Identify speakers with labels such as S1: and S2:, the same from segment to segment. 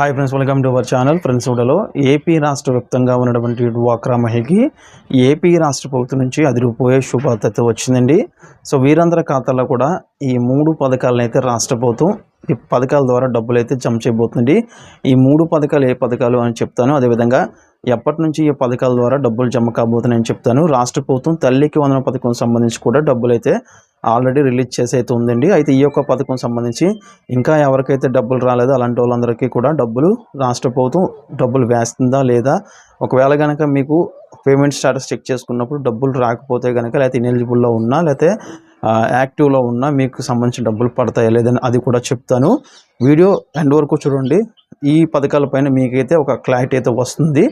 S1: Hi friends welcome to our channel friends ఊడలో AP రాష్ట్ర వ్యాప్తంగా ఉన్నటువంటి డ్వాక్రా మహిళకి ఏపీ రాష్ట్ర ప్రభుత్వం నుంచి అదిరిపోయే శుభార్త వచ్చిందండి. సో వీరందరి ఖాతాలో కూడా ఈ మూడు పథకాలను అయితే రాష్ట్ర ప్రభుత్వం ఈ పథకాల ద్వారా డబ్బులు అయితే జమ చేయబోతుంది ఈ మూడు పథకాలు ఏ పథకాలు అని చెప్తాను అదేవిధంగా ఎప్పటి నుంచి ఈ పథకాల ద్వారా డబ్బులు జమ కాబోతున్నాయని చెప్తాను. రాష్ట్ర ప్రభుత్వం తల్లికి వందన పథకం సంబంధించి కూడా డబ్బులు అయితే ఆల్రెడీ రిలీజ్ చేసి అయితే ఉందండి. అయితే ఈ యొక్క పథకం సంబంధించి ఇంకా ఎవరికైతే డబ్బులు రాలేదో అలాంటి వాళ్ళందరికీ కూడా డబ్బులు రాష్ట్ర ప్రభుత్వం డబ్బులు వేస్తుందా లేదా? ఒకవేళ కనుక మీకు పేమెంట్ స్టాటస్ చెక్ చేసుకున్నప్పుడు డబ్బులు రాకపోతే కనుక లేకపోతే ఇనెలిజిబుల్లో ఉన్నా లేకపోతే యాక్టివ్లో ఉన్న మీకు సంబంధించిన డబ్బులు పడతాయా లేదని అది కూడా చెప్తాను. వీడియో ఎండ్ వరకు చూడండి. ఈ పథకాలపైన మీకైతే ఒక క్లారిటీ అయితే వస్తుంది.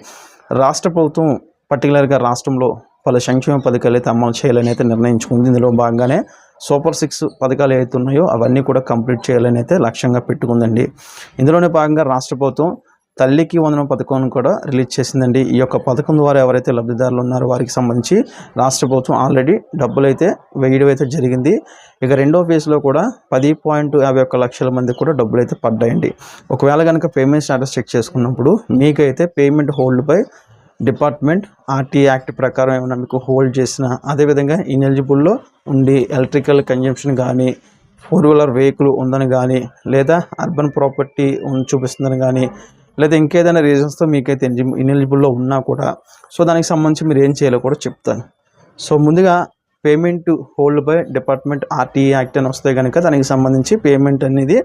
S1: రాష్ట్ర ప్రభుత్వం పర్టికులర్గా రాష్ట్రంలో పలు సంక్షేమ పథకాలు అయితే అమలు చేయాలని అయితే నిర్ణయించుకుంది. ఇందులో భాగంగానే సూపర్ సిక్స్ పథకాలు ఏవైతే ఉన్నాయో అవన్నీ కూడా కంప్లీట్ చేయాలని అయితే లక్ష్యంగా పెట్టుకుందండి. ఇందులోనే భాగంగా రాష్ట్ర ప్రభుత్వం తల్లికి వందనం పథకం కూడా రిలీజ్ చేసిందండి. ఈ యొక్క పథకం ద్వారా ఎవరైతే లబ్ధిదారులు ఉన్నారో వారికి సంబంధించి రాష్ట్ర ప్రభుత్వం ఆల్రెడీ డబ్బులు అయితే వేయడం అయితే జరిగింది. ఇక రెండో ఫేజ్లో కూడా పది పాయింట్ యాభై ఒక్క లక్షల మంది కూడా డబ్బులు అయితే పడ్డాయండి. ఒకవేళ కనుక పేమెంట్ స్టాటస్ చెక్ చేసుకున్నప్పుడు మీకైతే పేమెంట్ హోల్డ్పై డిపార్ట్మెంట్ ఆర్టీ యాక్ట్ ప్రకారం ఏమైనా మీకు హోల్డ్ చేసిన అదేవిధంగా ఇనెలిజిబుల్లో ఉండి ఎలక్ట్రికల్ కన్జంప్షన్ కానీ ఫోర్ వీలర్ వెహికల్ ఉందని కానీ లేదా అర్బన్ ప్రాపర్టీ చూపిస్తుందని కానీ లేదా ఇంకేదైనా రీజన్స్తో మీకైతే ఇనెలిజిబుల్లో ఉన్నా కూడా సో దానికి సంబంధించి మీరు ఏం చేయాలో కూడా చెప్తాను. సో ముందుగా payment hold by department RTA act అని వస్తే కనుక దానికి సంబంధించి పేమెంట్ అనేది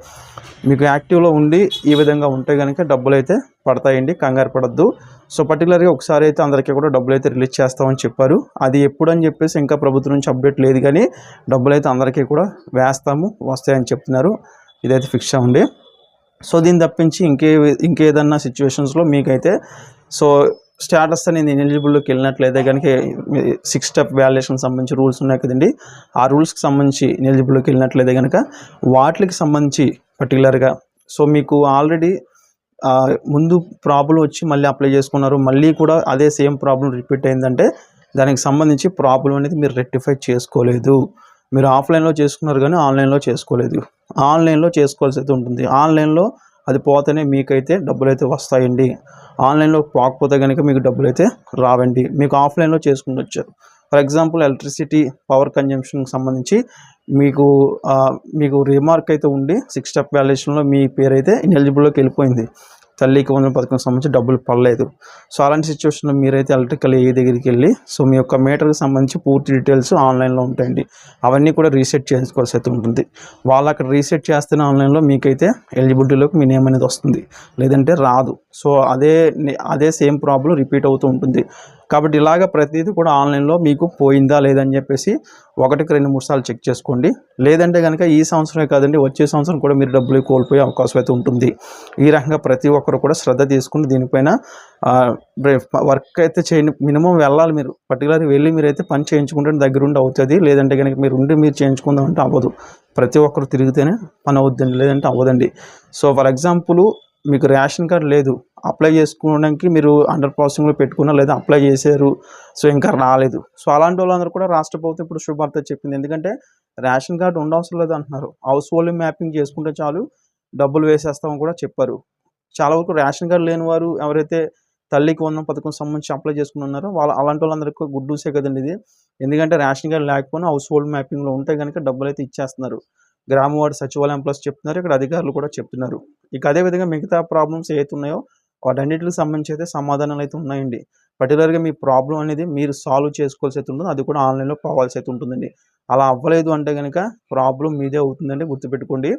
S1: మీకు యాక్టివ్లో ఉండి ఈ విధంగా ఉంటే కనుక డబ్బులు అయితే పడతాయండి కంగారు పడద్దు. సో పర్టికులర్గా ఒకసారి అయితే అందరికీ కూడా డబ్బులు అయితే రిలీజ్ చేస్తామని చెప్పారు. అది ఎప్పుడు అని చెప్పేసి ఇంకా ప్రభుత్వం నుంచి అప్డేట్ లేదు కానీ డబ్బులు అయితే అందరికీ కూడా వేస్తాము వస్తాయని చెప్తున్నారు. ఇదైతే ఫిక్స్ అవ్వండి. సో దీన్ని తప్పించి ఇంకే ఇంకేదన్నా సిచ్యువేషన్స్లో మీకైతే సో స్టేటస్ అనేది ఎలిజిబుల్లోకి వెళ్ళినట్లయితే కనుక సిక్స్ స్టెప్ వ్యాల్యుయేషన్ సంబంధించి రూల్స్ ఉన్నాయి కదండి. ఆ రూల్స్కి సంబంధించి ఎలిజిబుల్లోకి వెళ్ళినట్లయితే కనుక వాటికి సంబంధించి పర్టికులర్గా సో మీకు ఆల్రెడీ ముందు ప్రాబ్లం వచ్చి మళ్ళీ అప్లై చేసుకున్నారు. మళ్ళీ కూడా అదే సేమ్ ప్రాబ్లం రిపీట్ అయిందంటే దానికి సంబంధించి ప్రాబ్లం అనేది మీరు రెక్టిఫై చేసుకోలేదు. మీరు ఆఫ్లైన్లో చేసుకున్నారు కానీ ఆన్లైన్లో చేసుకోలేదు. ఆన్లైన్లో చేసుకోవాల్సి అయితే ఉంటుంది. ఆన్లైన్లో అది పోతేనే మీకైతే డబ్బులు అయితే వస్తాయండి. ఆన్లైన్లో పోకపోతే కనుక మీకు డబ్బులు అయితే రావండి. మీకు ఆఫ్లైన్లో చేసుకుని ఫర్ ఎగ్జాంపుల్ ఎలక్ట్రిసిటీ పవర్ కన్జంప్షన్కి సంబంధించి మీకు మీకు రిమార్క్ అయితే ఉండి సిక్స్ స్టెప్ వ్యాల్యుయేషన్లో మీ పేరు అయితే ఇనెలిజిబుల్లోకి వెళ్ళిపోయింది. తల్లికి వందల పథకం సంబంధించి డబ్బులు పడలేదు. సో అలాంటి సిచ్యువేషన్లో మీరైతే ఎలక్ట్రికల్ ఏ దగ్గరికి వెళ్ళి సో మీ యొక్క మీటర్కి సంబంధించి పూర్తి డీటెయిల్స్ ఆన్లైన్లో ఉంటాయండి. అవన్నీ కూడా రీసెట్ చేసుకోవాల్సి అయితే ఉంటుంది. వాళ్ళు అక్కడ రీసెట్ చేస్తేనే ఆన్లైన్లో మీకైతే ఎలిజిబిలిటీలోకి మీ నేమ్ అనేది వస్తుంది. లేదంటే రాదు. సో అదే అదే సేమ్ ప్రాబ్లం రిపీట్ అవుతూ ఉంటుంది. కాబట్టి ఇలాగ ప్రతిదీ కూడా ఆన్లైన్లో మీకు పోయిందా లేదని చెప్పేసి ఒకటికి రెండు మూడు సార్లు చెక్ చేసుకోండి. లేదంటే కనుక ఈ సంవత్సరమే కాదండి వచ్చే సంవత్సరం కూడా మీరు డబ్బులు కోల్పోయే అవకాశం అయితే ఉంటుంది. ఈ రకంగా ప్రతి ఒక్కరు కూడా శ్రద్ధ తీసుకుని దీనిపైన వర్క్ అయితే చేయండి. మినిమం వెళ్ళాలి మీరు. పర్టికులర్గా వెళ్ళి మీరైతే పని చేయించుకుంటే దగ్గరుండి అవుతుంది. లేదంటే కనుక మీరు ఉండి మీరు చేయించుకుందాం అంటే అవ్వదు. ప్రతి ఒక్కరు తిరిగితేనే పని అవుద్దండి లేదంటే అవ్వదండి. సో ఫర్ ఎగ్జాంపుల్ మీకు రేషన్ కార్డు లేదు. అప్లై చేసుకోవడానికి మీరు అండర్ ప్రాసెసింగ్లో పెట్టుకున్నా లేదా అప్లై చేశారు సో ఇంకా రాలేదు. సో అలాంటి వాళ్ళందరూ కూడా రాష్ట్ర ప్రభుత్వం ఇప్పుడు శుభార్త చెప్పింది. ఎందుకంటే రేషన్ కార్డు ఉండవసరం లేదు అంటున్నారు. హౌస్ హోల్డ్ మ్యాపింగ్ చేసుకుంటే చాలు డబ్బులు వేసేస్తామని కూడా చెప్పారు. చాలా వరకు రేషన్ కార్డు లేని వారు ఎవరైతే తల్లికి ఉన్న పథకం సంబంధించి అప్లై చేసుకుని ఉన్నారో వాళ్ళ అలాంటి వాళ్ళందరికీ గుడ్ న్యూసే కదండి ఇది. ఎందుకంటే రేషన్ కార్డు లేకపోయినా హౌస్ హోల్డ్ మ్యాపింగ్లో ఉంటే కనుక డబ్బులు అయితే ఇచ్చేస్తున్నారు. గ్రామ సచివాలయం ప్లస్ చెప్తున్నారు. ఇక్కడ అధికారులు కూడా చెప్తున్నారు. ఇక అదేవిధంగా మిగతా ప్రాబ్లమ్స్ ఏవైతే ఉన్నాయో వాటన్నిటికి సంబంధించి అయితే సమాధానాలు అయితే ఉన్నాయండి. పర్టికులర్గా మీ ప్రాబ్లం అనేది మీరు సాల్వ్ చేసుకోవాల్సి అయితే ఉంటుంది. అది కూడా ఆన్లైన్లో పోవాల్సి అయితే ఉంటుందండి. అలా అవ్వలేదు అంటే కనుక ప్రాబ్లం మీదే అవుతుందండి గుర్తుపెట్టుకోండి.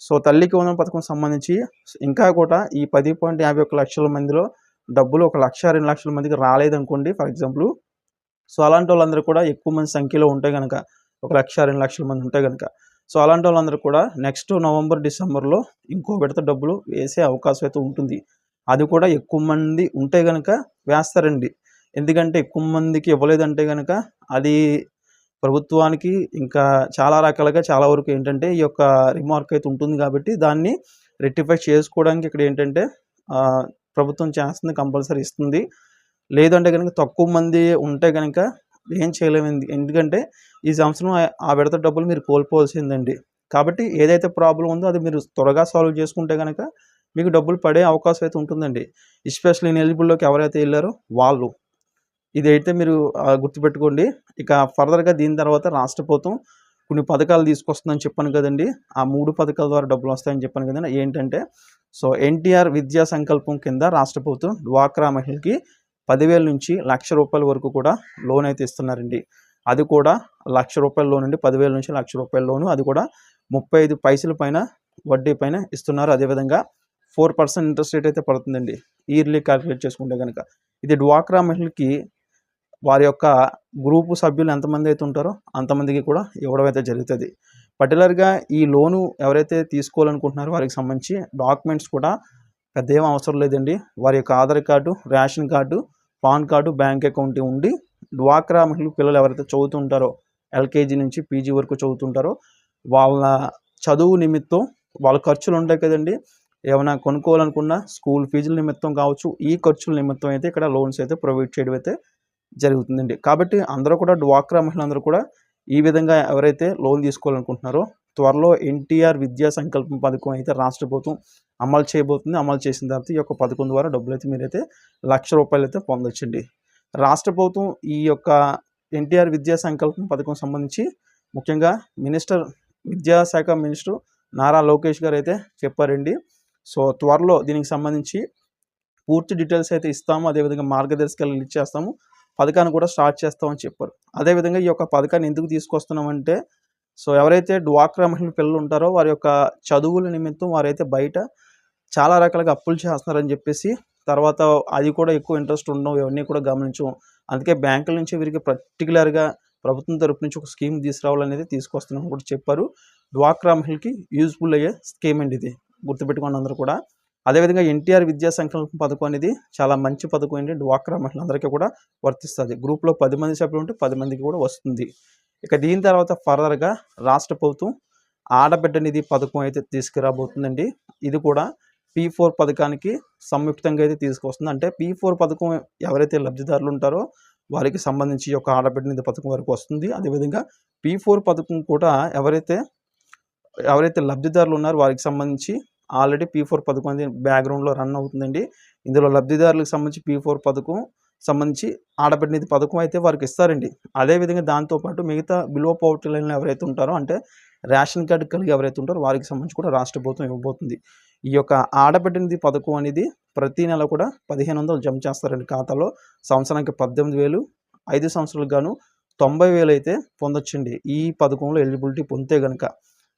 S1: సో తల్లికి వందన పథకం సంబంధించి ఇంకా కూడా ఈ పది పాయింట్ యాభై ఒక్క లక్షల మందిలో డబ్బులు ఒక లక్ష రెండు లక్షల మందికి రాలేదనుకోండి ఫర్ ఎగ్జాంపుల్ సో అలాంటి వాళ్ళందరూ కూడా ఎక్కువ మంది సంఖ్యలో ఉంటే కనుక ఒక లక్ష రెండు లక్షల మంది ఉంటే కనుక సో అలాంటి వాళ్ళందరూ కూడా నెక్స్ట్ నవంబర్ డిసెంబర్లో ఇంకో విడత డబ్బులు వేసే అవకాశం అయితే ఉంటుంది. అది కూడా ఎక్కువ మంది ఉంటే కనుక వేస్తారండి. ఎందుకంటే ఎక్కువ మందికి ఇవ్వలేదంటే కనుక అది ప్రభుత్వానికి ఇంకా చాలా రకాలుగా చాలా వరకు ఏంటంటే ఈ యొక్క రిమార్క్ అయితే ఉంటుంది కాబట్టి దాన్ని రెక్టిఫై చేసుకోవడానికి ఇక్కడ ఏంటంటే ప్రభుత్వం చేస్తుంది కంపల్సరీ ఇస్తుంది. లేదంటే కనుక తక్కువ మంది ఉంటే కనుక ఏం చేయలేము. ఎందుకంటే ఈ సంవత్సరం ఆ విడత డబ్బులు మీరు కోల్పోవాల్సిందండి. కాబట్టి ఏదైతే ప్రాబ్లం ఉందో అది మీరు త్వరగా సాల్వ్ చేసుకుంటే కనుక మీకు డబ్బులు పడే అవకాశం అయితే ఉంటుందండి. ఎస్పెషల్లీ ఎలిజిబుల్లోకి ఎవరైతే వెళ్ళారో వాళ్ళు. ఇది అయితే మీరు గుర్తుపెట్టుకోండి. ఇక ఫర్దర్గా దీని తర్వాత రాష్ట్ర ప్రభుత్వం కొన్ని పథకాలు తీసుకొస్తుందని చెప్పాను కదండి. ఆ మూడు పథకాల ద్వారా డబ్బులు వస్తాయని చెప్పాను కదండి. ఏంటంటే సో ఎన్టీఆర్ విద్యా సంకల్పం కింద రాష్ట్ర ప్రభుత్వం డ్వాక్రా మహిళకి పదివేల నుంచి లక్ష రూపాయల వరకు కూడా లోన్ అయితే ఇస్తున్నారండి. అది కూడా లక్ష రూపాయల లోన్ అండి. పదివేల నుంచి లక్ష రూపాయల లోను. అది కూడా ముప్పై ఐదు పైసల పైన వడ్డీ పైన ఇస్తున్నారు. అదేవిధంగా ఫోర్ పర్సెంట్ ఇంట్రెస్ట్ రేట్ అయితే పడుతుందండి. ఇయర్లీ క్యాలిక్యులేట్ చేసుకుంటే కనుక ఇది డ్వాక్రా మహిళకి వారి యొక్క గ్రూపు సభ్యులు ఎంతమంది అయితే ఉంటారో అంతమందికి కూడా ఇవ్వడం అయితే జరుగుతుంది. పర్టికులర్గా ఈ లోను ఎవరైతే తీసుకోవాలనుకుంటున్నారో వారికి సంబంధించి డాక్యుమెంట్స్ కూడా పెద్ద ఏం అవసరం లేదండి. వారి యొక్క Aadhaar card ration card PAN card bank account ఉండి డ్వాక్రా మహిళలు పిల్లలు ఎవరైతే చదువుతుంటారో ఎల్కేజీ నుంచి పీజీ వరకు చదువుతుంటారో వాళ్ళ చదువు నిమిత్తం వాళ్ళ ఖర్చులు ఉంటాయి కదండి. ఏమైనా కొనుక్కోవాలనుకున్నా స్కూల్ ఫీజుల నిమిత్తం కావచ్చు ఈ ఖర్చుల నిమిత్తం అయితే ఇక్కడ లోన్స్ అయితే ప్రొవైడ్ చేయడం అయితే జరుగుతుందండి. కాబట్టి అందరూ కూడా డ్వాక్రా మహిళలందరూ కూడా ఈ విధంగా ఎవరైతే లోన్ తీసుకోవాలనుకుంటున్నారో త్వరలో ఎన్టీఆర్ విద్యా సంకల్పం పథకం అయితే రాష్ట్ర ప్రభుత్వం అమలు చేయబోతుంది. అమలు చేసిన తర్వాత ఈ యొక్క పథకం ద్వారా డబ్బులు అయితే మీరైతే లక్ష రూపాయలు అయితే పొందొచ్చండి. రాష్ట్ర ప్రభుత్వం ఈ యొక్క ఎన్టీఆర్ విద్యా సంకల్పం పథకం సంబంధించి ముఖ్యంగా మినిస్టర్ విద్యాశాఖ మినిస్టర్ నారా లోకేష్ గారు అయితే చెప్పారండి. సో త్వరలో దీనికి సంబంధించి పూర్తి డీటెయిల్స్ అయితే ఇస్తాము. అదేవిధంగా మార్గదర్శకాలు ఇచ్చేస్తాము పథకాన్ని కూడా స్టార్ట్ చేస్తామని చెప్పారు. అదేవిధంగా ఈ యొక్క పథకాన్ని ఎందుకు తీసుకొస్తున్నామంటే సో ఎవరైతే డ్వాక్రా మహిళ పిల్లలు ఉంటారో వారి యొక్క చదువుల నిమిత్తం వారైతే బయట చాలా రకాలుగా అప్పులు చేస్తున్నారని చెప్పేసి తర్వాత అది కూడా ఎక్కువ ఇంట్రెస్ట్ ఉండవు ఇవన్నీ కూడా గమనించం అందుకే బ్యాంకుల నుంచి వీరికి పర్టికులర్గా ప్రభుత్వం తరపు నుంచి ఒక స్కీమ్ తీసుకురావాలనేది తీసుకొస్తున్నాం కూడా చెప్పారు. డ్వాక్రా మహిళకి యూజ్ఫుల్ అయ్యే స్కీమ్ అండి ఇది. గుర్తుపెట్టుకోండి అందరూ కూడా. అదేవిధంగా ఎన్టీఆర్ విద్యా సంకల్పం పథకం అనేది చాలా మంచి పథకం అండి. డ్వాక్రా మహిళలందరికీ కూడా వర్తిస్తుంది. గ్రూప్లో పది మంది సభ్యులు ఉంటే పది మందికి కూడా వస్తుంది. ఇక దీని తర్వాత ఫర్దర్గా రాష్ట్ర ప్రభుత్వం ఆడబిడ్డ నిధి పథకం అయితే తీసుకురాబోతుందండి. ఇది కూడా పీ ఫోర్ పథకానికి సంయుక్తంగా అయితే తీసుకొస్తుంది. అంటే పీ ఫోర్ పథకం ఎవరైతే లబ్ధిదారులు ఉంటారో వారికి సంబంధించి ఒక ఆడబిడ్డ నిధి పథకం వరకు వస్తుంది. అదేవిధంగా పీ ఫోర్ పథకం కూడా ఎవరైతే ఎవరైతే లబ్ధిదారులు ఉన్నారో వారికి సంబంధించి ఆల్రెడీ పీ ఫోర్ పథకం అనేది బ్యాక్గ్రౌండ్లో రన్ అవుతుందండి. ఇందులో లబ్ధిదారులకు సంబంధించి పీ ఫోర్ పథకం సంబంధించి ఆడబిడ్డ నిధి పథకం అయితే వారికి ఇస్తారండి. అదేవిధంగా దాంతోపాటు మిగతా బిలో పవర్టీ లైన్లో ఎవరైతే ఉంటారో అంటే రేషన్ కార్డు కలిగి ఎవరైతే ఉంటారో వారికి సంబంధించి కూడా రాష్ట్ర ప్రభుత్వం ఇవ్వబోతుంది. ఈ యొక్క ఆడబిడ్డ నిధి పథకం అనేది ప్రతి నెల కూడా పదిహేను వందలు జమ చేస్తారండి ఖాతాలో. సంవత్సరానికి పద్దెనిమిది వేలు ఐదు సంవత్సరాలకు గాను తొంభై వేలు అయితే పొందొచ్చండి. ఈ పథకంలో ఎలిజిబిలిటీ పొందితే కనుక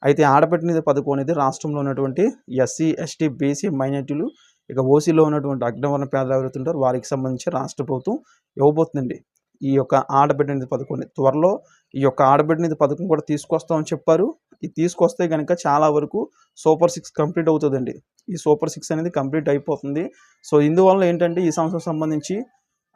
S1: అయితే ఆడబిడ్డ పథకం అనేది రాష్ట్రంలో ఉన్నటువంటి ఎస్సీ ఎస్టీ బీసీ మైనార్టీలు ఇక ఓసీలో ఉన్నటువంటి అగ్నవర్ణ పేదలు ఎవరుతుంటారు వారికి సంబంధించి రాష్ట్ర ప్రభుత్వం ఇవ్వబోతుందండి. ఈ యొక్క ఆడబిడ్డనిధి పథకం త్వరలో ఈ యొక్క ఆడబిడ్డనిధి పథకం కూడా తీసుకొస్తామని చెప్పారు. ఇది తీసుకొస్తే కనుక చాలా వరకు సూపర్ సిక్స్ కంప్లీట్ అవుతుందండి. ఈ సూపర్ సిక్స్ అనేది కంప్లీట్ అయిపోతుంది. సో ఇందువల్ల ఏంటంటే ఈ సంవత్సరం సంబంధించి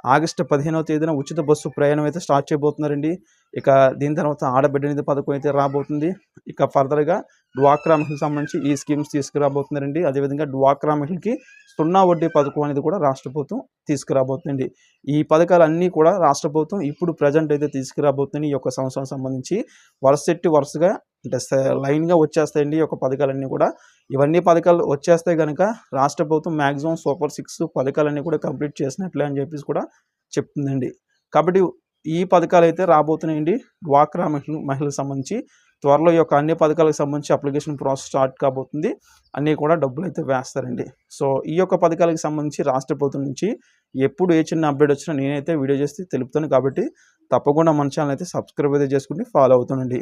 S1: ఆగస్టు పదిహేనవ తేదీన ఉచిత బస్సు ప్రయాణం అయితే స్టార్ట్ చేయబోతున్నారండి. ఇక దీని తర్వాత ఆడబిడ్డ నిధి పథకం అయితే రాబోతుంది. ఇక ఫర్దర్గా డ్వాక్రా మహిళకి సంబంధించి ఈ స్కీమ్స్ తీసుకురాబోతున్నారండి. అదేవిధంగా డ్వాక్రా మహిళకి సున్నా వడ్డీ పథకం అనేది కూడా రాష్ట్ర ప్రభుత్వం తీసుకురాబోతుందండి. ఈ పథకాలన్నీ కూడా రాష్ట్ర ప్రభుత్వం ఇప్పుడు ప్రజెంట్ అయితే తీసుకురాబోతుంది ఈ యొక్క సంవత్సరం సంబంధించి వరుసెట్టి వరుసగా అంటే లైన్గా వచ్చేస్తాయండి ఈ యొక్క పథకాలన్నీ కూడా. ఇవన్నీ పథకాలు వచ్చేస్తే కనుక రాష్ట్ర ప్రభుత్వం మ్యాక్సిమం సూపర్ సిక్స్ పథకాలన్నీ కూడా కంప్లీట్ చేసినట్లే అని చెప్పేసి కూడా చెప్తుందండి. కాబట్టి ఈ పథకాలు అయితే రాబోతున్నాయండి. డ్వాక్రా మహిళ మహిళలకు సంబంధించి త్వరలో ఈ యొక్క అన్ని పథకాలకు సంబంధించి అప్లికేషన్ ప్రాసెస్ స్టార్ట్ కాబోతుంది. అన్నీ కూడా డబ్బులు అయితే వేస్తారండి. సో ఈ యొక్క పథకాలకు సంబంధించి రాష్ట్ర ప్రభుత్వం నుంచి ఎప్పుడు ఏ చిన్న అప్డేట్ వచ్చినా నేనైతే వీడియో చేసి తెలుపుతాను. కాబట్టి తప్పకుండా మన ఛానల్ అయితే సబ్స్క్రైబ్ అయితే చేసుకుని ఫాలో అవుతానండి.